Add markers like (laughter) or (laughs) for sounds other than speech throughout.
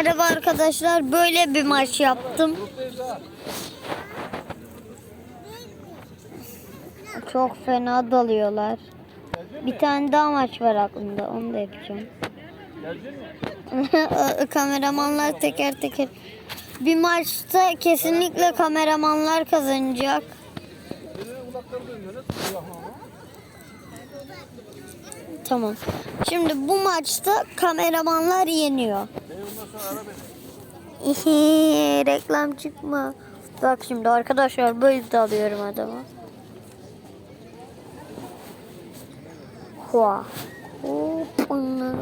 Merhaba arkadaşlar böyle bir maç yaptım. Çok fena dalıyorlar. Bir tane daha maç var aklımda onu da yapacağım. (laughs) Kameramanlar teker teker. Bir maçta kesinlikle kameramanlar kazanacak. Tamam. Şimdi bu maçta kameramanlar yeniyor. (laughs) Reklam çıkma. Bak şimdi arkadaşlar böyle dalıyorum adama. Hua. Hop. onu.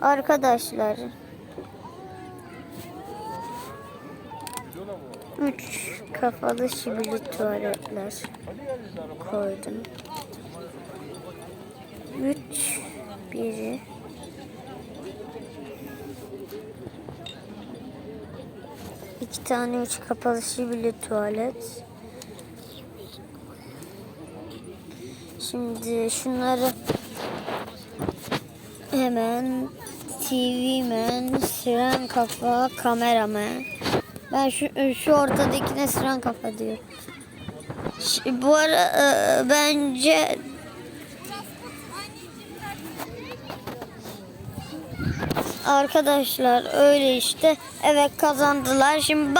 Arkadaşlar. Üç kafalı şibili tuvaletler koydum. Üç biri iki tane üç kapalı şibili tuvalet. Şimdi şunları hemen TV man, siren kafa, kameraman. Ben şu, şu ortadakine siren kafa diyorum. Ş- Bu ara e, bence arkadaşlar öyle işte. Evet kazandılar. Şimdi